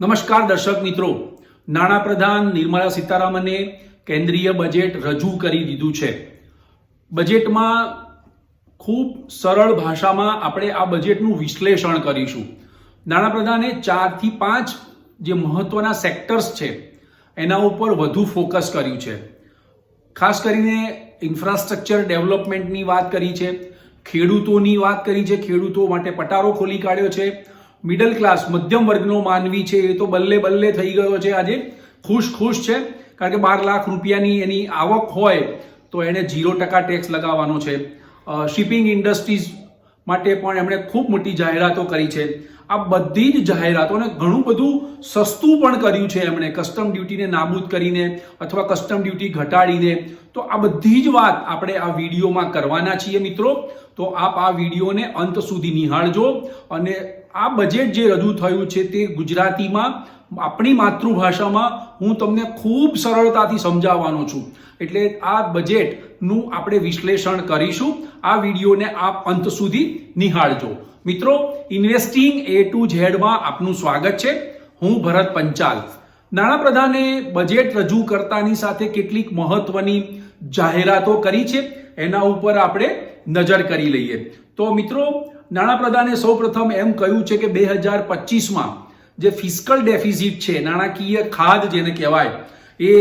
નમસ્કાર દર્શક મિત્રો. નાણાપ્રધાન નિર્મલા સીતારામને કેન્દ્રીય બજેટ રજૂ કરી દીધું છે. બજેટમાં ખૂબ સરળ ભાષામાં આપણે આ બજેટનું વિશ્લેષણ કરીશું. નાણાપ્રધાને ચારથી પાંચ જે મહત્વના સેક્ટર્સ છે, એના ઉપર વધુ ફોકસ કર્યું છે. ખાસ કરીને ઇન્ફ્રાસ્ટ્રક્ચર ડેવલપમેન્ટની વાત કરી છે, ખેડૂતોની વાત કરી છે, ખેડૂતો માટે પટારો ખોલી કાઢ્યો છે મિડલ ક્લાસ, મધ્યમ વર્ગનો માનવી છે, એ તો બલ્લે બલ્લે થઈ ગયો છે આજે. ખુશ ખુશ છે, કારણ કે બાર લાખ રૂપિયાની એની આવક હોય તો એણે ઝીરો ટકા ટેક્સ લગાવવાનો છે. શિપિંગ ઇન્ડસ્ટ્રીઝ માટે પણ એમણે ખૂબ મોટી જાહેરાતો કરી છે. આ બધી જ જાહેરાતોને ઘણું બધું સસ્તું પણ કર્યું છે એમણે. કસ્ટમ ડ્યુટીને નાબૂદ કરીને અથવા કસ્ટમ ડ્યુટી ઘટાડીને. તો આ બધી જ વાત આપણે આ વિડીયોમાં કરવાના છીએ મિત્રો. તો આપ આ વિડીયોને અંત સુધી નિહાળજો અને આ બજેટ જે રજૂ થયું છે તે ગુજરાતીમાં, આપણી માતૃભાષામાં હું તમને ખૂબ સરળતાથી સમજાવવાનો છું. એટલે આ બજેટનું આપણે વિશ્લેષણ કરીશું. આ વિડીયોને આપ અંત સુધી નિહાળજો. મિત્રો ઇન્વેસ્ટિંગ એ ટુ ઝેડમાં આપનું સ્વાગત છે. હું ભરત પંચાલ. નાણાપ્રધાને બજેટ રજૂ કરતાની સાથે કેટલીક મહત્વની જાહેરાતો કરી છે. એના ઉપર આપણે નજર કરી લઈએ. તો મિત્રો નાણાપ્રધાને સૌપ્રથમ એમ કહ્યું છે કે બે હજાર પચીસમાં જે ફિસ્કલ ડેફિઝિટ છે, નાણાકીય ખાધ જેને કહેવાય, એ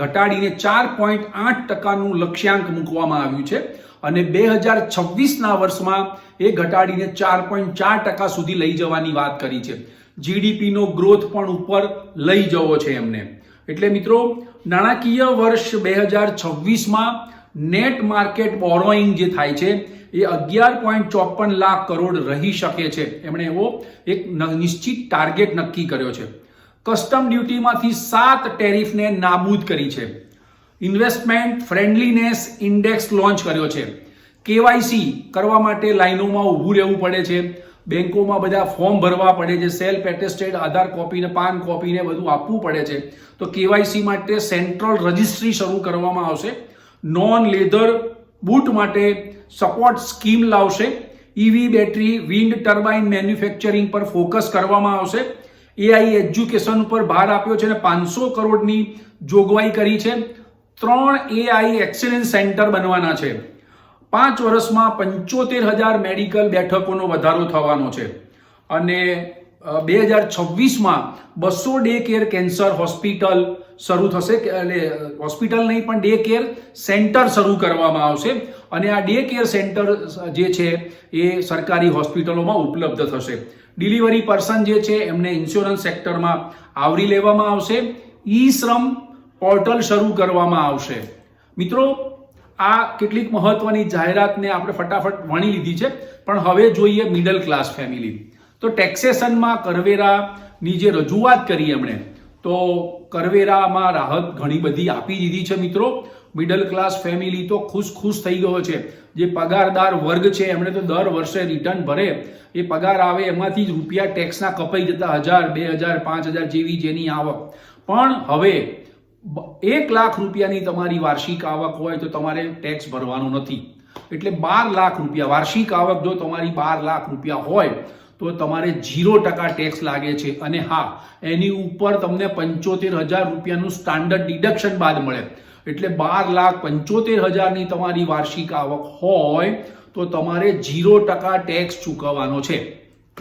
ઘટાડીને ચાર પોઈન્ટ આઠ ટકાનું લક્ષ્યાંક મૂકવામાં આવ્યું છે અને બે હજાર છવ્વીસના વર્ષમાં એ ઘટાડીને ચાર પોઈન્ટ ચાર ટકા સુધી લઈ જવાની વાત કરી છે. જીડીપીનો ગ્રોથ પણ ઉપર લઈ જવો છે એમને. એટલે મિત્રો, નાણાકીય વર્ષ બે હજાર છવ્વીસમાં નેટ માર્કેટ બોરોઈંગ જે થાય છે, એ અગિયાર પોઈન્ટ ચોપન લાખ કરોડ રહી શકે છે. એમણે એવો એક નિશ્ચિત ટાર્ગેટ નક્કી કર્યો છે. કસ્ટમ ડ્યુટીમાંથી સાત ટેરિફને નાબૂદ કરી છે. ઇન્વેસ્ટમેન્ટ ફ્રેન્ડલીનેસ ઇન્ડેક્સ લોન્ચ કર્યો છે. કેવાયસી કરવા માટે લાઈનોમાં ઊભું રહેવું પડે છે. બેંકોમાં બધા ફોર્મ ભરવા પડે છે. સેલ્ફ એટેસ્ટેડ આધાર કોપીને પાન કોપીને બધું આપવું પડે છે. તો કેવાયસી માટે સેન્ટ્રલ રજિસ્ટ્રી શરૂ કરવામાં આવશે. નોન લેધર બૂટ માટે સપોર્ટ સ્કીમ લાવશે. EV battery wind turbine manufacturing પર ફોકસ કરવામાં આવશે. એઆઈ એજ્યુકેશન ઉપર ભાર આપ્યો છે અને પાંચસો કરોડની જોગવાઈ કરી છે. ત્રણ એઆઈ એક્સેલન્સ સેન્ટર બનવાના છે. પાંચ વર્ષમાં પંચોતેર હજાર મેડિકલ બેઠકોનો વધારો થવાનો છે. અને બે હજાર છવ્વીસમાં બસો ડે કેર કેન્સર હોસ્પિટલ શરૂ થશે એટલે હોસ્પિટલ નહીં, પણ ડે કેર સેન્ટર શરૂ કરવામાં આવશે. અને આ ડે કેર સેન્ટર જે છે, એ સરકારી હોસ્પિટલોમાં ઉપલબ્ધ થશે. ડિલિવરી પર્સન જે છે, એમને ઇન્સ્યોરન્સ સેક્ટરમાં આવરી લેવામાં આવશે. ઈ શ્રમ પોર્ટલ શરૂ કરવામાં આવશે. મિત્રો, આ કેટલીક મહત્વની જાહેરાતને આપણે ફટાફટ વણી લીધી છે, પણ હવે જોઈએ મિડલ ક્લાસ ફેમિલી તો ટેક્સેશનમાં કરવેરાની જે રજૂઆત કરી એમણે, તો કરવેરામાં રાહત ઘણી બધી આપી દીધી છે મિત્રો. મિડલ ક્લાસ ફેમિલી તો ખુશ ખુશ થઈ ગયો છે. જે પગારદાર વર્ગ છે, એમણે તો દર વર્ષે રિટર્ન ભરે. એ પગાર આવે એમાંથી જ રૂપિયા ટેક્સના કપાઈ જતા હજાર, બે હજાર, પાંચ હજાર જેવી જેની આવક. પણ હવે એક લાખ રૂપિયાની તમારી વાર્ષિક આવક હોય તો તમારે ટેક્સ ભરવાનો નથી. એટલે બાર લાખ રૂપિયા, વાર્ષિક આવક જો તમારી બાર લાખ રૂપિયા હોય તો તમારે ઝીરો ટકા ટેક્સ લાગે છે. અને હા, એની ઉપર તમને પંચોતેર હજાર રૂપિયાનું સ્ટાન્ડર્ડ ડિડક્શન બાદ મળે. એટલે બાર લાખ પંચોતેર હજારની તમારી વાર્ષિક આવક હોય, તો તમારે ઝીરો ટકા ટેક્સ ચૂકવવાનો છે.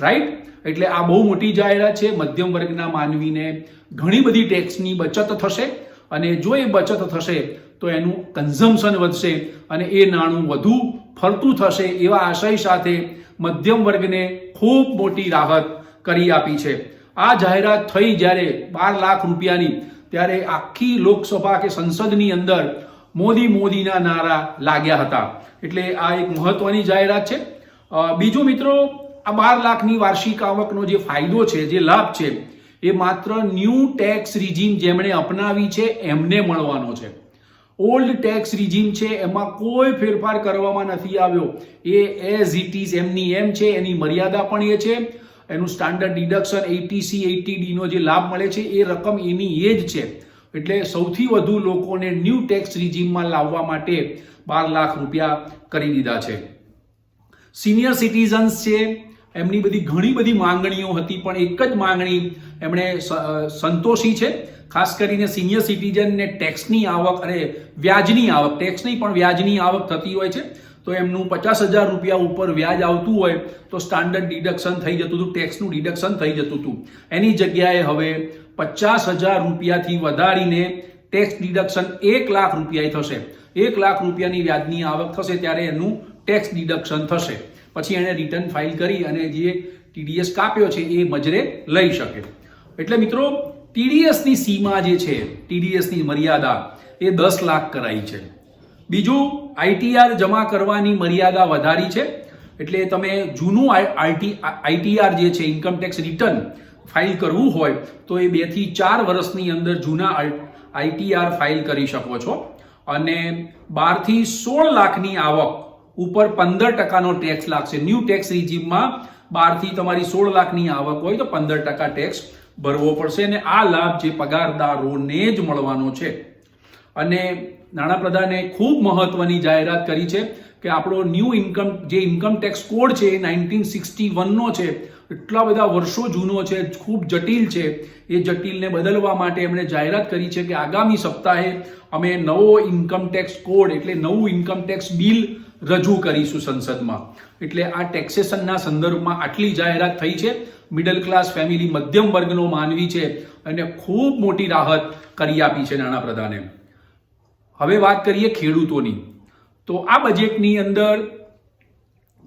રાઈટ એટલે આ બહુ મોટી જાહેરાત છે. મધ્યમ વર્ગના માનવીને ઘણી બધી ટેક્સની બચત થશે. અને જો એ બચત થશે, તો એનું કન્ઝમ્પશન વધશે અને એ નાણું વધુ ફરતું થશે એવા આશય સાથે મધ્યમ વર્ગને ખૂબ મોટી રાહત કરી આપી છે. આ જાહેરાત થઈ જ્યારે બાર લાખ રૂપિયાની, ત્યારે આખી લોકસભા કે સંસદની અંદર મોદી મોદીના નારા લાગ્યા હતા. એટલે આ એક મહત્વની જાહેરાત છે. બીજો મિત્રો, આ બાર લાખની વાર્ષિક આવકનો જે ફાયદો છે, જે લાભ છે, એ માત્ર ન્યૂ ટેક્સ રિજીમ જેમણે અપનાવી છે, એમને મળવાનો છે. ઓલ્ડ ટેક્સ રિજીમ છે, એમાં કોઈ ફેરફાર કરવામાં નથી આવ્યો. એ એઝ ઇટ ઇઝ એમની એમ છે, એની મર્યાદા પણ એ છે. એનું standard deduction eighty C eighty ડીનો જે લાભ મળે છે, એ રકમ એની એ જ છે. એટલે સૌથી વધુ લોકોને ન્યૂ ટેક્સ રિજીમમાં લાવવા માટે બાર લાખ રૂપિયા કરી દીધા છે. સિનિયર સિટીઝન્સ છે, એમની બધી ઘણી બધી માંગણીઓ હતી, પણ એક જ માંગણી એમણે સંતોષી છે. ખાસ કરીને સિનિયર સિટીઝનને ટેક્સની આવક અને વ્યાજની આવક. ટેક્સની પણ વ્યાજની આવક થતી હોય છે. તો એમનું પચાસ હજાર રૂપિયા ઉપર વ્યાજ આવતું હોય, તો સ્ટાન્ડર્ડ ડિડક્શન થઈ જતું હતું ટેક્સનું ડિડક્શન થઈ જતું હતું. એની જગ્યાએ હવે પચાસ હજાર રૂપિયાથી વધારીને ટેક્સ ડિડક્શન એક લાખ રૂપિયા થશે. એક લાખ રૂપિયાની વ્યાજની આવક થશે ત્યારે એનું ટેક્સ ડિડક્શન થશે. પછી એણે રિટર્ન ફાઇલ કરી અને જે ટીડીએસ કાપ્યો છે એ મજરે લઈ શકે. એટલે મિત્રો ટીડીએસની સીમા જે છે, ટીડીએસની મર્યાદા એ દસ લાખ કરાઈ છે. બીજું આઈટીઆર જમા કરવાની મર્યાદા વધારી છે, એટલે તમે જૂનું આઈટી આઈટીઆર જે છે ઇન્કમટેક્સ રિટર્ન ફાઇલ કરવું હોય, તો એ બેથી ચાર વર્ષની અંદર જૂના આઈટીઆર ફાઇલ કરી શકો છો. અને બારથી સોળ લાખની આવક ઉપર પંદર ટકાનો ટેક્સ લાગશે. ન્યૂ ટેક્સ રિજીમમાં બારથી તમારી સોળ લાખની આવક હોય તો પંદર ટકા ટેક્સ ભરવો પડશે અને આ લાભ જે પગારદારોને જ મળવાનો છે. અને નાણાપ્રધાને ખૂબ મહત્વની જાહેરાત કરી છે કે આપણો ન્યૂ ઇન્કમ, જે ઇન્કમ ટેક્સ કોડ છે એ નાઇન્ટીન સિક્સટી વનનો છે. એટલા બધા વર્ષો જૂનો છે, ખૂબ જટિલ છે. એ જટિલને બદલવા માટે એમણે જાહેરાત કરી છે કે આગામી સપ્તાહે અમે નવો ઇન્કમ ટેક્સ કોડ, એટલે નવું ઇન્કમ ટેક્સ બિલ રજૂ કરીશું સંસદમાં. એટલે આ ટેક્સેશનના સંદર્ભમાં આટલી જાહેરાત થઈ છે. મિડલ ક્લાસ ફેમિલી મધ્યમ વર્ગનો માનવી છે અને ખૂબ મોટી રાહત કરી આપી છે નાણાપ્રધાને હવે વાત કરીએ ખેડૂતોની. તો આ બજેટની અંદર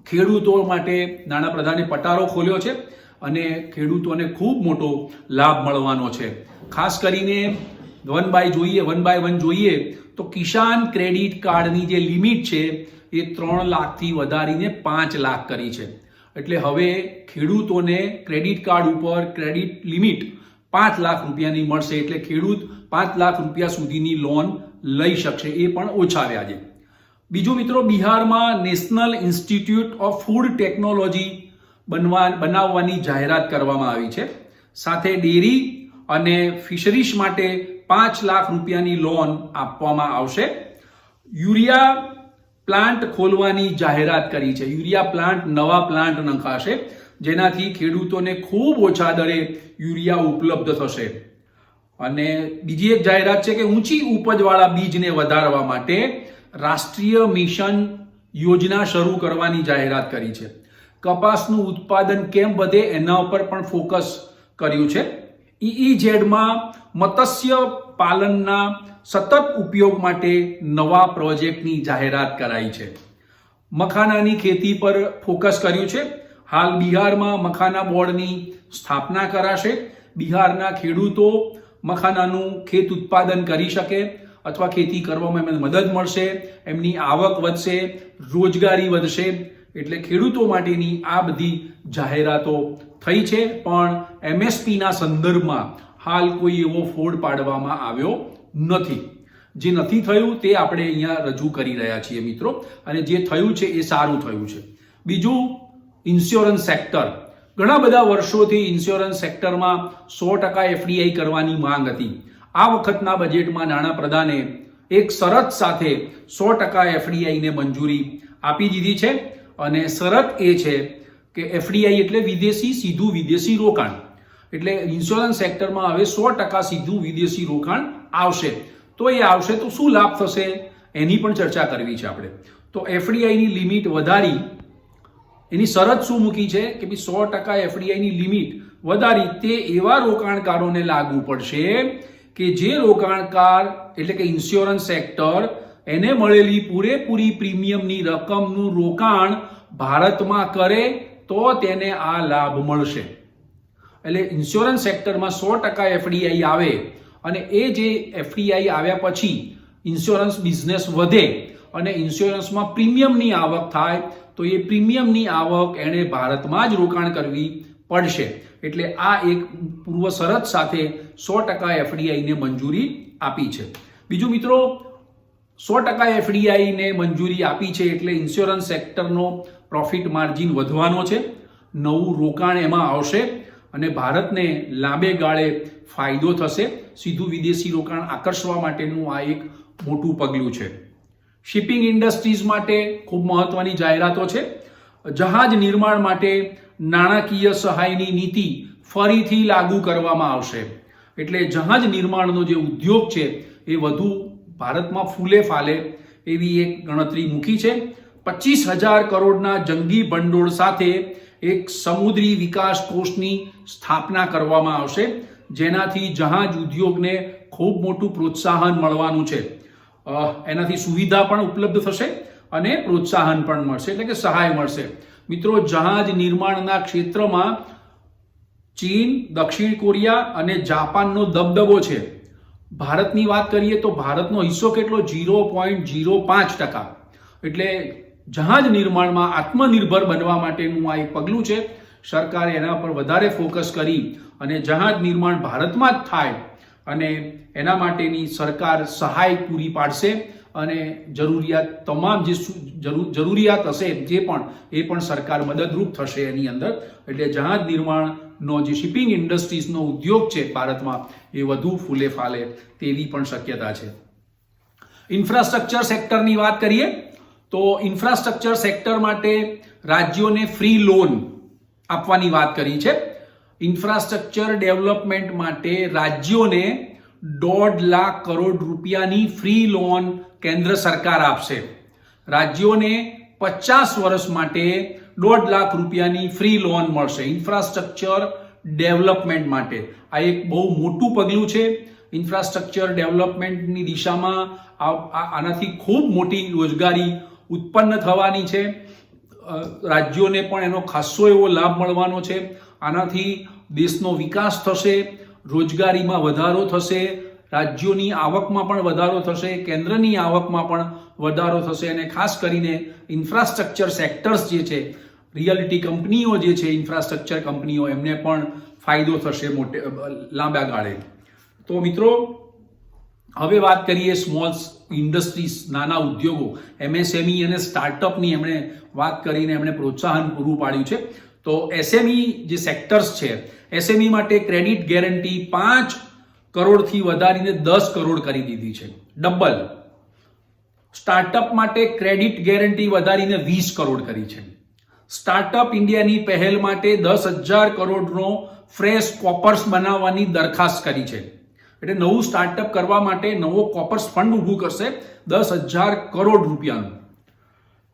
ખેડૂતો માટે નાણાપ્રધાને પટારો ખોલ્યો છે અને ખેડૂતોને ખૂબ મોટો લાભ મળવાનો છે. ખાસ કરીને વન બાય જોઈએ, વન બાય વન જોઈએ તો કિસાન ક્રેડિટ કાર્ડની જે લિમિટ છે એ ત્રણ લાખથી વધારીને પાંચ લાખ કરી છે. એટલે હવે ખેડૂતોને ક્રેડિટ કાર્ડ ઉપર ક્રેડિટ લિમિટ પાંચ લાખ રૂપિયાની મળશે એટલે ખેડૂત પાંચ લાખ રૂપિયા સુધીની લોન લઈ શકશે, એ પણ ઓછા વ્યાજે બીજો મિત્રો, બિહારમાં national institute of food technology બનવા બનાવવાની જાહેરાત કરવામાં આવી છે. સાથે ડેરી અને ફિશરીઝ માટે પાંચ લાખ રૂપિયાની લોન આપવામાં આવશે. યુરિયા પ્લાન્ટ ખોલવાની જાહેરાત કરી છે. યુરિયા પ્લાન્ટ નવા પ્લાન્ટ નખાશે. જેનાથી ખેડૂતોને ખૂબ ઓછા દરે યુરિયા ઉપલબ્ધ થશે. અને બીજી એક જાહેરાત છે કે ઊંચી ઉપજવાળા બીજને વધારવા માટે રાષ્ટ્રીય મિશન યોજના શરૂ કરવાની જાહેરાત કરી છે. કપાસનું ઉત્પાદન કેમ વધે એના ઉપર પણ ફોકસ કર્યું છે. ઈઈઝેડમાં ઝેડમાં મત્સ્ય પાલનના સતત ઉપયોગ માટે નવા પ્રોજેક્ટની જાહેરાત કરાઈ છે. મખાનાની ખેતી પર ફોકસ કર્યું છે. હાલ બિહારમાં મખાના બોર્ડની સ્થાપના કરાશે. બિહારના ખેડૂતો મખાનાનું ખેત ઉત્પાદન કરી શકે અથવા ખેતી કરવામાં એમને મદદ મળશે, એમની આવક વધશે, રોજગારી વધશે, એટલે ખેડૂતો માટેની આ બધી જાહેરાતો થઈ છે. પણ એમએસપીના સંદર્ભમાં હાલ કોઈ એવો ફોડ પાડવામાં આવ્યો નથી. જે નથી થયું તે આપણે અહીંયા રજૂ કરી રહ્યા છીએ મિત્રો. અને જે થયું છે એ સારું થયું છે. બીજું ઇન્સ્યોરન્સ સેક્ટર ઘણા બધા વર્ષોથી ઇન્સ્યોરન્સ સેક્ટરમાં સો ટકા એફડીઆઈ કરવાની માંગ હતી. આ વખતના બજેટમાં નાણાપ્રધાને એક શરત સાથે સો ટકા એફડીઆઈને મંજૂરી આપી દીધી છે. અને શરત એ છે કે એફડીઆઈ એટલે વિદેશી સીધું વિદેશી રોકાણ. એટલે ઇન્સ્યોરન્સ સેક્ટરમાં હવે સો ટકા સીધું વિદેશી રોકાણ આવશે. તો એ આવશે તો શું લાભ થશે? એની પણ ચર્ચા કરવી છે આપણે. તો એફડીઆઈની લિમિટ વધારી. એની શરત શું મૂકી છે? કે ભાઈ સો ટકા એફડીઆઈની લિમિટ વધારી. તે એવા રોકાણકારોને લાગુ પડશે કે જે રોકાણકાર, એટલે કે ઇન્સ્યોરન્સ સેક્ટર એને મળેલી પૂરેપૂરી પ્રીમિયમની રકમનું રોકાણ ભારતમાં કરે તો તેને આ લાભ મળશે. એટલે ઇન્સ્યોરન્સ સેક્ટરમાં સો ટકા એફડીઆઈ આવે અને એ જે એફડીઆઈ આવ્યા પછી ઇન્સ્યોરન્સ બિઝનેસ વધે અને ઇન્સ્યોરન્સમાં પ્રીમિયમની આવક થાય, તો એ પ્રીમિયમની આવક એણે ભારતમાં જ રોકાણ કરવી પડશે. એટલે આ એક પૂર્વ શરત સાથે સો ટકા એફડીઆઈને મંજૂરી આપી છે. બીજું મિત્રો, સો ટકા એફડીઆઈને મંજૂરી આપી છે એટલે ઇન્સ્યોરન્સ સેક્ટરનો પ્રોફિટ માર્જિન વધવાનો છે. નવું રોકાણ એમાં આવશે. અને ભારતને લાંબે ગાળે ફાયદો થશે. સીધું વિદેશી રોકાણ આકર્ષવા માટેનું આ એક મોટું પગલું છે. શિપિંગ ઇન્ડસ્ટ્રીઝ માટે ખૂબ મહત્વની જાહેરાતો છે. જહાજ નિર્માણ માટે નાણાકીય સહાયની નીતિ ફરીથી લાગુ કરવામાં આવશે. એટલે જહાજ નિર્માણનો જે ઉદ્યોગ છે, એ વધુ ભારતમાં ફૂલે ફાલે એવી એક ગણતરી મૂકી છે. પચીસ હજાર કરોડના જંગી ભંડોળ સાથે એક સમુદ્રી વિકાસ કોષની સ્થાપના કરવામાં આવશે, જેનાથી જહાજ ઉદ્યોગને ખૂબ મોટું પ્રોત્સાહન મળવાનું છે. એનાથી સુવિધા પણ ઉપલબ્ધ થશે અને પ્રોત્સાહન પણ મળશે, એટલે કે સહાય મળશે. મિત્રો, જહાજ નિર્માણના ક્ષેત્રમાં ચીન, દક્ષિણ કોરિયા અને જાપાનનો દબદબો છે. ભારતની વાત કરીએ તો ભારતનો હિસ્સો કેટલો? જીરો પોઈન્ટ જીરો પાંચ ટકા. એટલે જહાજ નિર્માણમાં આત્મનિર્ભર બનવા માટેનું આ એક પગલું છે. સરકારે એના પર વધારે ફોકસ કરી અને જહાજ નિર્માણ ભારતમાં જ થાય અને એના માટેની સરકાર સહાય પૂરી પાડશે અને જરૂરિયાત તમામ જે જરૂરિયાત હશે જે પણ, એ પણ સરકાર મદદરૂપ થશે એની અંદર. એટલે જહાજ નિર્માણનો જે શિપિંગ ઇન્ડસ્ટ્રીઝનો ઉદ્યોગ છે ભારતમાં એ વધુ ફૂલે ફાલે તેવી પણ શક્યતા છે. ઇન્ફ્રાસ્ટ્રક્ચર સેક્ટરની વાત કરીએ તો ઇન્ફ્રાસ્ટ્રક્ચર સેક્ટર માટે રાજ્યોને ફ્રી લોન આપવાની વાત કરી છે. ઇન્ફ્રાસ્ટ્રક્ચર ડેવલપમેન્ટ માટે રાજ્યોને દોઢ લાખ કરોડ રૂપિયાની ફ્રી લોન કેન્દ્ર સરકાર આપશે. રાજ્યોને પચાસ વર્ષ માટે દોઢ લાખ રૂપિયાની ફ્રી લોન મળશે ઇન્ફ્રાસ્ટ્રક્ચર ડેવલપમેન્ટ માટે. આ એક બહુ મોટું પગલું છે. ઇન્ફ્રાસ્ટ્રક્ચર ડેવલપમેન્ટની દિશામાં આનાથી ખૂબ મોટી રોજગારી ઉત્પન્ન થવાની છે. રાજ્યોને પણ એનો ખાસ્સો એવો લાભ મળવાનો છે. આનાથી દેશનો વિકાસ થશે, રોજગારીમાં વધારો થશે, રાજ્યોની આવકમાં પણ વધારો થશે, કેન્દ્રની આવકમાં પણ વધારો થશે અને ખાસ કરીને ઇન્ફ્રાસ્ટ્રક્ચર સેક્ટર્સ જે છે, રિયાલિટી કંપનીઓ જે છે, ઇન્ફ્રાસ્ટ્રક્ચર કંપનીઓ, એમને પણ ફાયદો થશે મોટે લાંબા ગાળે. તો મિત્રો, હવે વાત કરીએ સ્મોલ ઇન્ડસ્ટ્રીઝ, નાના ઉદ્યોગો, એમએસએમઈ અને સ્ટાર્ટઅપની એમણે વાત કરીને એમણે પ્રોત્સાહન પૂરું પાડ્યું છે. તો એસએમઈ જે સેક્ટર્સ છે, એસએમઈ માટે ક્રેડિટ ગેરંટી પાંચ કરોડથી વધારીને દસ કરોડ કરી દીધી છે. ડબલ. સ્ટાર્ટઅપ માટે ક્રેડિટ ગેરંટી વધારીને વીસ કરોડ કરી છે. સ્ટાર્ટઅપ ઇન્ડિયાની પહેલ માટે દસ હજાર કરોડનો ફ્રેશ કોપર્સ બનાવવાની દરખાસ્ત કરી છે. એટલે નવું સ્ટાર્ટઅપ કરવા માટે નવો કોપર્સ ફંડ ઊભું કરશે દસ હજાર કરોડ રૂપિયાનું.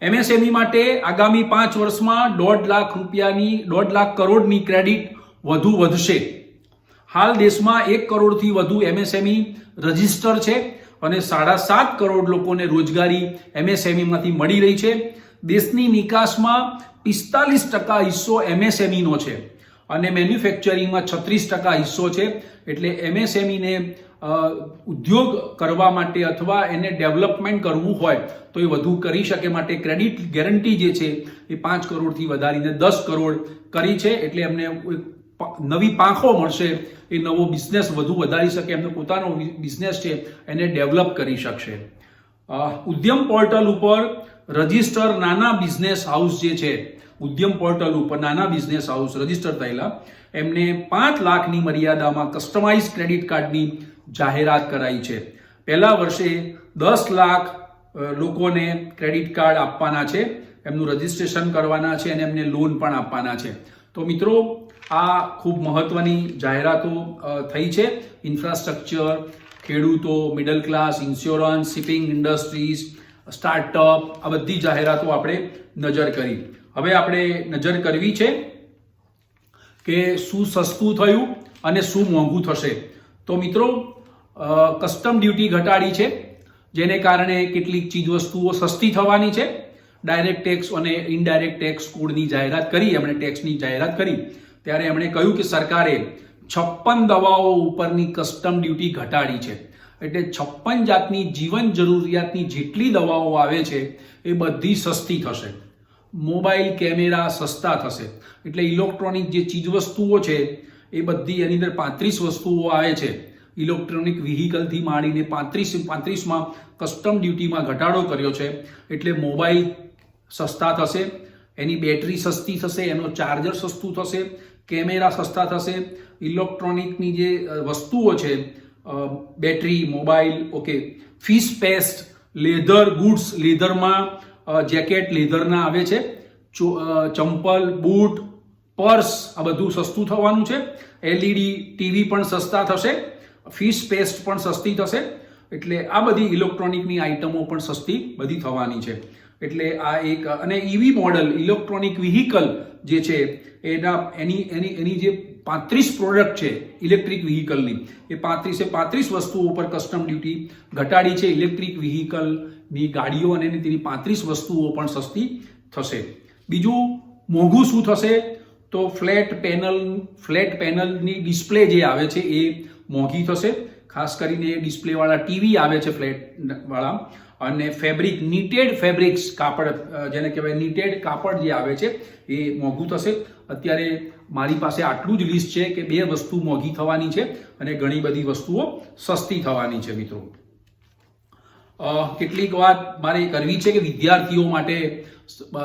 એમએસએમઈ માટે આગામી પાંચ વર્ષમાં દોઢ લાખ રૂપિયાની, દોઢ લાખ કરોડની ક્રેડિટ વધુ વધશે. હાલ દેશમાં એક કરોડથી વધુ એમએસએમઈ રજિસ્ટર છે અને સાડા સાત કરોડ લોકોને રોજગારી એમએસએમઈમાંથી મળી રહી છે. દેશની નિકાસમાં પિસ્તાલીસ ટકા હિસ્સો એમએસએમઈનો છે. અને મેન્યુફેક્ચરિંગમાં છત્રીસ ટકા હિસ્સો છે. એટલે એમએસએમઈને ઉદ્યોગ કરવા માટે અથવા એને ડેવલપમેન્ટ કરવું હોય તો એ વધુ કરી શકે માટે ક્રેડિટ ગેરંટી જે છે એ પાંચ કરોડથી વધારીને દસ કરોડ કરી છે. એટલે એમને નવી પાંખો મળશે, એ નવો બિઝનેસ વધુ વધારી શકે, એમનો પોતાનો બિઝનેસ છે, એને ડેવલપ કરી શકશે. ઉદ્યમ પોર્ટલ ઉપર રજિસ્ટર નાના બિઝનેસ હાઉસ જે છે ઉદ્યમ પોર્ટલ ઉપર નાના બિઝનેસ હાઉસ રજિસ્ટર થયેલા. એમને પાંચ લાખની મર્યાદામાં કસ્ટમાઇઝ ક્રેડિટ કાર્ડની જાહેરાત કરાઈ છે. પહેલા વર્ષે દસ લાખ લોકોને ક્રેડિટ કાર્ડ આપવાના છે. એમનું રજિસ્ટ્રેશન કરવાના છે અને એમને લોન પણ આપવાના છે. તો મિત્રો, આ ખૂબ મહત્વની જાહેરાતો થઈ છે. ઇન્ફ્રાસ્ટ્રક્ચર ખેડૂતો middle class insurance shipping industries startup આ બધી જાહેરાતો આપણે નજર કરી. હવે આપણે નજર કરવી છે કે શું સસ્તું થયું અને શું મોંઘું થશે. તો મિત્રો કસ્ટમ ડ્યુટી ઘટાડી છે, જેને કારણે કેટલીક ચીજવસ્તુઓ સસ્તી થવાની છે. ડાયરેક્ટ ટેક્સ અને ઇનડાયરેક્ટ ટેક્સ કોડની જાહેરાત કરી, એમણે ટેક્સની જાહેરાત કરી. ત્યારે એમણે કહ્યું કે સરકારે છપ્પન દવાઓ ઉપરની કસ્ટમ ડ્યુટી ઘટાડી છે. એટલે છપ્પન જાતની જીવન જરૂરિયાતની જેટલી દવાઓ આવે છે, એ બધી સસ્તી થશે. મોબાઈલ કેમેરા સસ્તા થશે. એટલે ઇલેક્ટ્રોનિક જે ચીજવસ્તુઓ છે, એ બધી એની અંદર પાંત્રીસ વસ્તુઓ આવે છે. ઇલેક્ટ્રોનિક વ્હીકલથી માંડીને પાંત્રીસ, પાંત્રીસમાં કસ્ટમ ડ્યુટીમાં ઘટાડો કર્યો છે. એટલે મોબાઈલ સસ્તા થશે, એની બેટરી સસ્તી થશે, એનો ચાર્જર સસ્તું થશે, કેમેરા સસ્તા થશે. ઇલેક્ટ્રોનિકની જે વસ્તુઓ છે battery, mobile, okay fish paste leather goods લેધરમાં jacket, લેધરના આવે છે. ચંપલ, બૂટ, પર્સ, આ બધું સસ્તું થવાનું છે. એલઈડી, ટીવી પણ સસ્તા થશે. ફિશ પેસ્ટ પણ સસ્તી થશે. એટલે આ બધી ઇલેક્ટ્રોનિકની આઇટમો પણ સસ્તી બધી થવાની છે. એટલે આ એક, અને ઈવી મોડલ, ઇલેક્ટ્રોનિક વ્હીકલ જે છે, એના, એની એની એની જે પાંત્રીસ પ્રોડક્ટ છે, ઇલેક્ટ્રિક વ્હીકલની, એ પાંત્રીસે પાંત્રીસ વસ્તુઓ પર કસ્ટમ ડ્યુટી ઘટાડી છે. ઇલેક્ટ્રિક વ્હીકલની ગાડીઓ અને તેની પાંત્રીસ વસ્તુઓ પણ સસ્તી થશે. બીજું, મોંઘું શું થશે? તો ફ્લેટ પેનલ, ફ્લેટ પેનલની ડિસ્પ્લે જે આવે છે એ મોંઘી થશે. ખાસ કરીને ડિસ્પ્લેવાળા ટીવી આવે છે ફ્લેટ વાળા અને ફેબ્રિક, નીટેડ ફેબ્રિક્સ કાપડ જેને કહેવાય નીટેડ કાપડ જે આવે છે એ મોંઘું થશે. અત્યારે મારી પાસે આટલું જ લિસ્ટ છે કે બે વસ્તુ મોંઘી થવાની છે અને ઘણી બધી વસ્તુઓ સસ્તી થવાની છે મિત્રો. કેટલીક વાત મારે કરવી છે કે વિદ્યાર્થીઓ માટે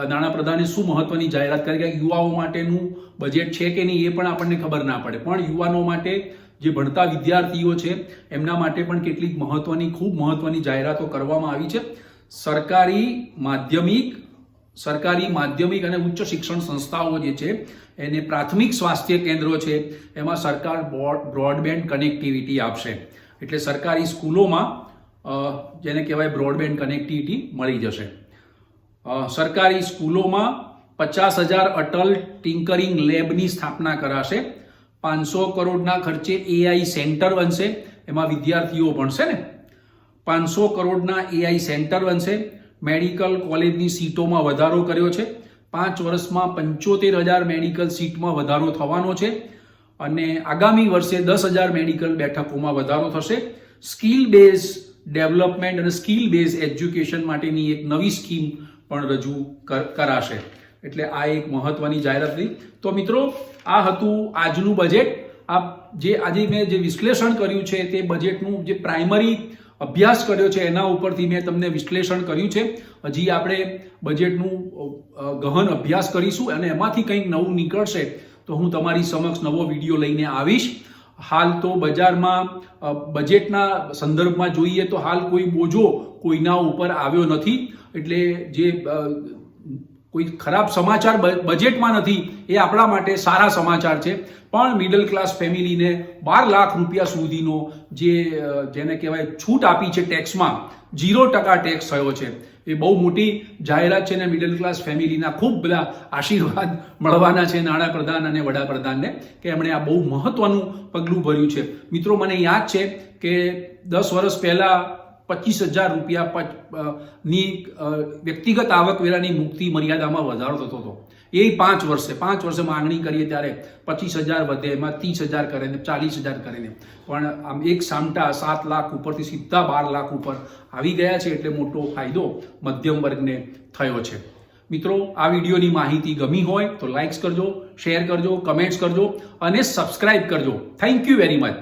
નાણાપ્રધાને શું મહત્વની જાહેરાત કરી? કે યુવાઓ માટેનું બજેટ છે કે નહીં એ પણ આપણને ખબર ના પડે. પણ યુવાનો માટે જે ભણતા વિદ્યાર્થીઓ છે, એમના માટે પણ કેટલીક મહત્વની, ખૂબ મહત્વની જાહેરાતો કરવામાં આવી છે. સરકારી માધ્યમિક સરકારી માધ્યમિક અને ઉચ્ચ શિક્ષણ સંસ્થાઓ જે છે, એને પ્રાથમિક સ્વાસ્થ્ય કેન્દ્રો છે, એમાં સરકાર બ્રોડ- બ્રોડબેન્ડ કનેક્ટિવિટી આપશે. એટલે સરકારી સ્કૂલોમાં જેને કહેવાય બ્રોડબેન્ડ કનેક્ટિવિટી મળી જશે. સરકારી સ્કૂલોમાં પચાસ હજાર અટલ ટિંકરિંગ લેબની સ્થાપના કરાશે. પાંચસો કરોડના ખર્ચે એઆઈ સેન્ટર બનશે. એમાં વિદ્યાર્થીઓ ભણશે ને? પાંચસો કરોડના એઆઈ સેન્ટર બનશે. મેડિકલ કોલેજની સીટોમાં વધારો કર્યો છે. પાંચ વર્ષમાં પંચોતેર હજાર મેડિકલ સીટમાં વધારો થવાનો છે. અને આગામી વર્ષે દસ હજાર મેડિકલ બેઠકોમાં વધારો થશે. સ્કિલ બેઝ ડેવલપમેન્ટ અને સ્કિલ બેઝ એજ્યુકેશન માટેની એક નવી સ્કીમ પણ રજૂ કર- કરાશે. એટલે આ એક મહત્વની જાહેરાત થઈ તો મિત્રો, આ હતું આજનું બજેટ આ જે આજે મેં જે વિશ્લેષણ કર્યું છે તે બજેટનું જે પ્રાઇમરી અભ્યાસ કર્યો છે, એના ઉપરથી મેં તમને વિશ્લેષણ કર્યું છે. હજી આપણે બજેટનું ગહન અભ્યાસ કરીશું અને એમાંથી કંઈક નવું નીકળશે તો હું તમારી સમક્ષ નવો વીડિયો લઈને આવીશ. હાલ તો બજારમાં બજેટના સંદર્ભમાં જોઈએ તો હાલ કોઈ બોજો કોઈના ઉપર આવ્યો નથી. એટલે જે કોઈ ખરાબ સમાચાર બજેટમાં નથી, એ આપણા માટે સારા સમાચાર છે. પણ મિડલ ક્લાસ ફેમિલીને બાર લાખ રૂપિયા સુધીનો જે જેને કહેવાય છૂટ આપી છે ટેક્સમાં ઝીરો ટકા ટેક્સ થયો છે. એ બહુ મોટી જાહેરાત છે ને મિડલ ક્લાસ ફેમિલીના ખૂબ બધા આશીર્વાદ મળવાના છે નાણાપ્રધાન અને વડાપ્રધાનને, કે એમણે આ બહુ મહત્વનું પગલું ભર્યું છે. મિત્રો, મને યાદ છે કે દસ વર્ષ પહેલા પચીસ હજાર રૂપિયા ની વ્યક્તિગત આવકવેરાની મુક્તિ મર્યાદામાં વધારો થતો હતો. એ પાંચ વર્ષે પાંચ વર્ષે માંગણી કરીએ ત્યારે પચીસ હજાર વધે, એમાં ત્રીસ હજાર કરે ને ચાલીસ હજાર કરે ને. પણ આમ એક સામટા સાત લાખ ઉપરથી સીધા બાર લાખ ઉપર આવી ગયા છે એટલે મોટો ફાયદો મધ્યમ વર્ગને થયો છે. મિત્રો, આ વિડીયોની માહિતી ગમી હોય તો લાઇક્સ કરજો શેર કરજો કમેન્ટ્સ કરજો અને સબસ્ક્રાઇબ કરજો. Thank you very much